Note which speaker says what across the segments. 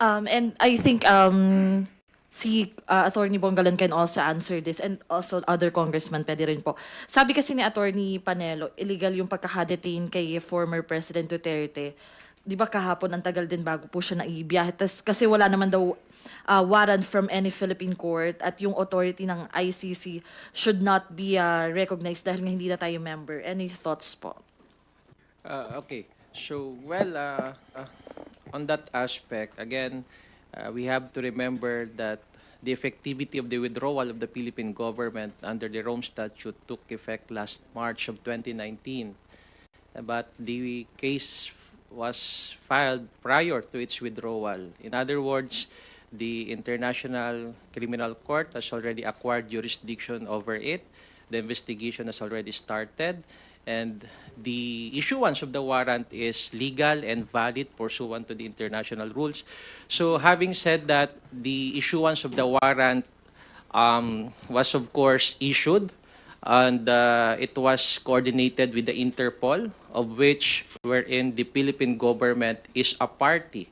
Speaker 1: Um, and I think um, si uh, Attorney Bongalan can also answer this and also other congressman pwede rin po. Sabi kasi ni Attorney Panelo, illegal yung pagkakadetain kay former President Duterte. Di ba kahapon ang tagal din bago po siya naibiyahe. Tas, kasi wala naman daw uh, warrant from any Philippine court at yung authority ng ICC should not be uh, recognized dahil nga hindi na tayo member. Any thoughts po?
Speaker 2: Uh, okay. So, well, uh, uh, on that aspect, again, uh, we have to remember that the effectivity of the withdrawal of the Philippine government under the Rome Statute took effect last March of 2019. Uh, But the case was filed prior to its withdrawal. In other words, the International Criminal Court has already acquired jurisdiction over it. The investigation has already started. And the issuance of the warrant is legal and valid pursuant to the international rules. So having said that, the issuance of the warrant um, was of course issued and uh, it was coordinated with the Interpol, of which wherein the Philippine government is a party.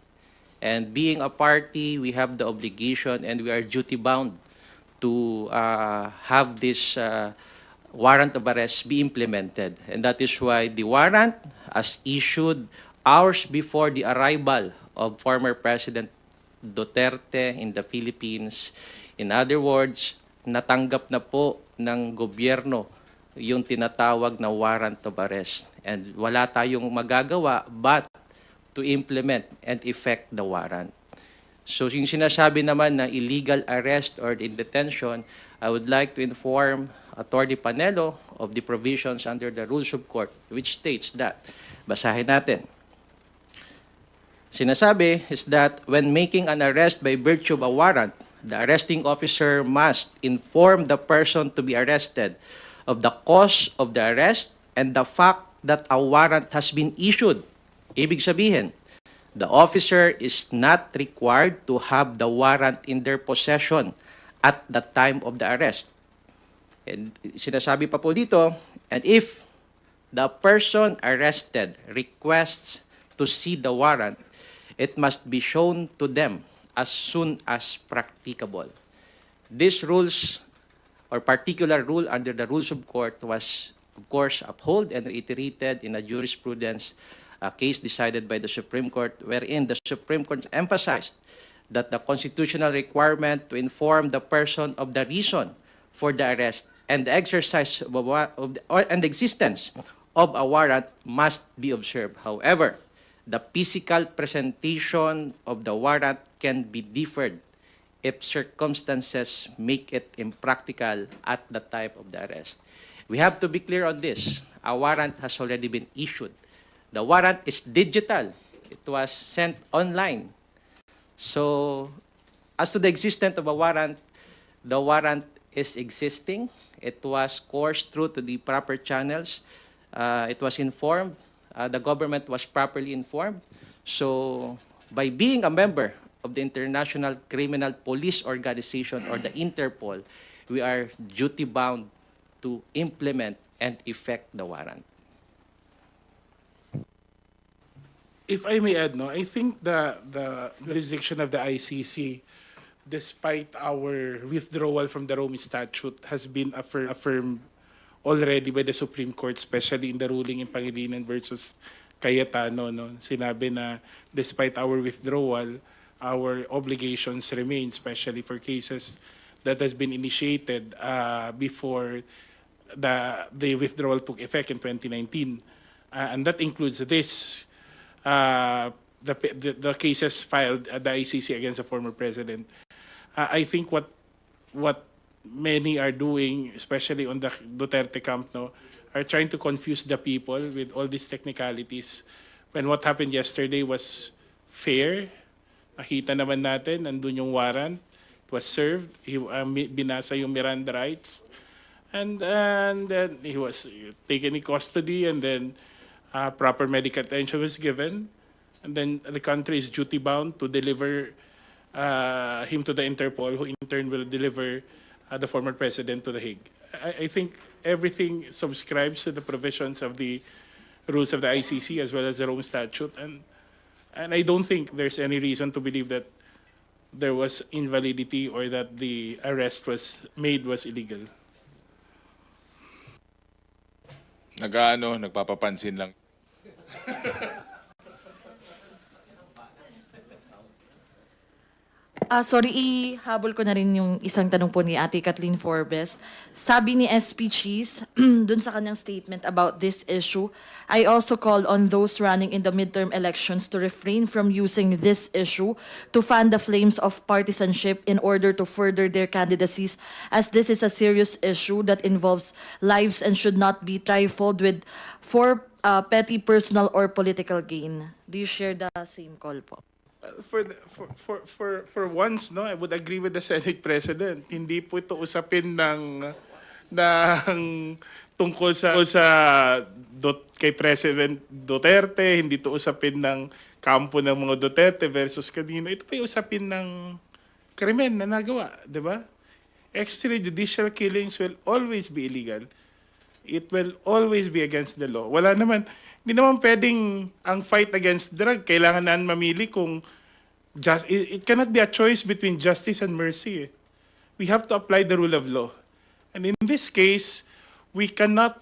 Speaker 2: And being a party, we have the obligation and we are duty bound to uh, have this uh, warrant of arrest be implemented. And that is why the warrant, as issued hours before the arrival of former President Duterte in the Philippines, in other words, natanggap na po ng gobyerno yung tinatawag na warrant of arrest. And wala tayong magagawa but to implement and effect the warrant. So yung sinasabi naman na illegal arrest or detention, I would like to inform Attorney Panelo of the provisions under the Rules of Court which states that, basahin natin, Sinasabi is that when making an arrest by virtue of a warrant, the arresting officer must inform the person to be arrested of the cause of the arrest and the fact that a warrant has been issued. Ibig sabihin, the officer is not required to have the warrant in their possession at the time of the arrest. And sinasabi pa po dito, and if the person arrested requests to see the warrant, it must be shown to them as soon as practicable. These rules or particular rule under the rules of court was, of course, upheld and reiterated in a jurisprudence a case decided by the Supreme Court, wherein the Supreme Court emphasized that the constitutional requirement to inform the person of the reason for the arrest and the exercise of, of the, or, and the existence of a warrant must be observed. However, the physical presentation of the warrant can be deferred if circumstances make it impractical at the time of the arrest. We have to be clear on this. A warrant has already been issued. The warrant is digital. It was sent online. So, as to the existence of a warrant, the warrant is existing. It was coursed through to the proper channels. Uh, it was informed. Uh, the government was properly informed. So, by being a member of the International Criminal Police Organization or the Interpol, we are duty bound to implement and effect the warrant.
Speaker 3: If I may add, no, I think the the jurisdiction of the ICC, despite our withdrawal from the Rome Statute, has been affirm, affirmed already by the Supreme Court, especially in the ruling in Pangilinan versus Cayetano. No, sinabi na despite our withdrawal, our obligations remain, especially for cases that has been initiated uh, before the the withdrawal took effect in 2019, uh, and that includes this uh, the, the the cases filed at the ICC against the former president. Uh, I think what what many are doing, especially on the Duterte camp, no, are trying to confuse the people with all these technicalities. When what happened yesterday was fair, nakita naman natin, nandun yung warrant, it was served, he, uh, binasa yung Miranda rights, and and then he was taken in custody, and then uh, proper medical attention was given, and then the country is duty bound to deliver uh, him to the Interpol, who in turn will deliver uh, the former president to the Hague. I, I think everything subscribes to the provisions of the rules of the ICC as well as the Rome Statute, and And I don't think there's any reason to believe that there was invalidity or that the arrest was made was illegal.
Speaker 4: Nag-ano, nagpapapansin lang.
Speaker 1: Ah, sorry, ihabol ko na rin yung isang tanong po ni Ate Kathleen Forbes. Sabi ni SP Cheese, dun sa kanyang statement about this issue, I also call on those running in the midterm elections to refrain from using this issue to fan the flames of partisanship in order to further their candidacies, as this is a serious issue that involves lives and should not be trifled with for uh, petty personal or political gain. Do you share the same call po?
Speaker 3: Uh, For, for, for, for, for once, no, I would agree with the Senate President. Hindi po ito usapin ng, ng tungkol sa, sa dot, kay President Duterte, hindi ito usapin ng kampo ng mga Duterte versus kanino. Ito pa yung usapin ng krimen na nagawa, di ba? Extrajudicial killings will always be illegal. It will always be against the law. Wala naman, hindi naman pwedeng ang fight against drug, kailangan na mamili kung just, it, it cannot be a choice between justice and mercy. eh. We have to apply the rule of law. And in this case, we cannot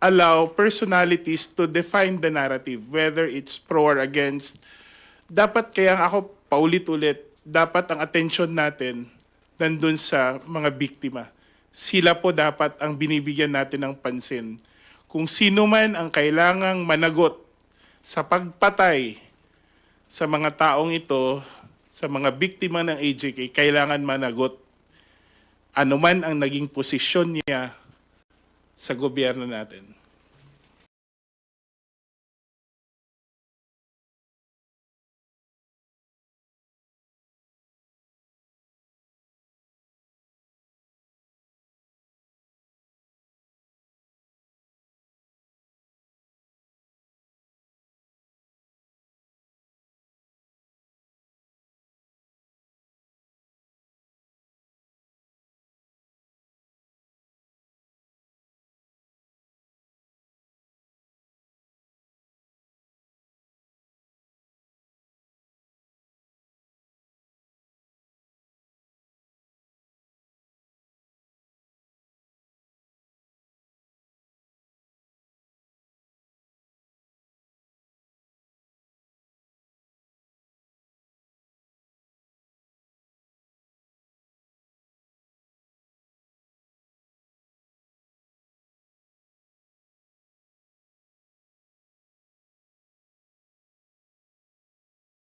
Speaker 3: allow personalities to define the narrative, whether it's pro or against. Dapat kaya ako paulit-ulit, dapat ang attention natin nandun sa mga biktima. Sila po dapat ang binibigyan natin ng pansin. Kung sino man ang kailangang managot sa pagpatay sa mga taong ito, sa mga biktima ng AJK, kailangan managot anuman ang naging posisyon niya sa gobyerno natin.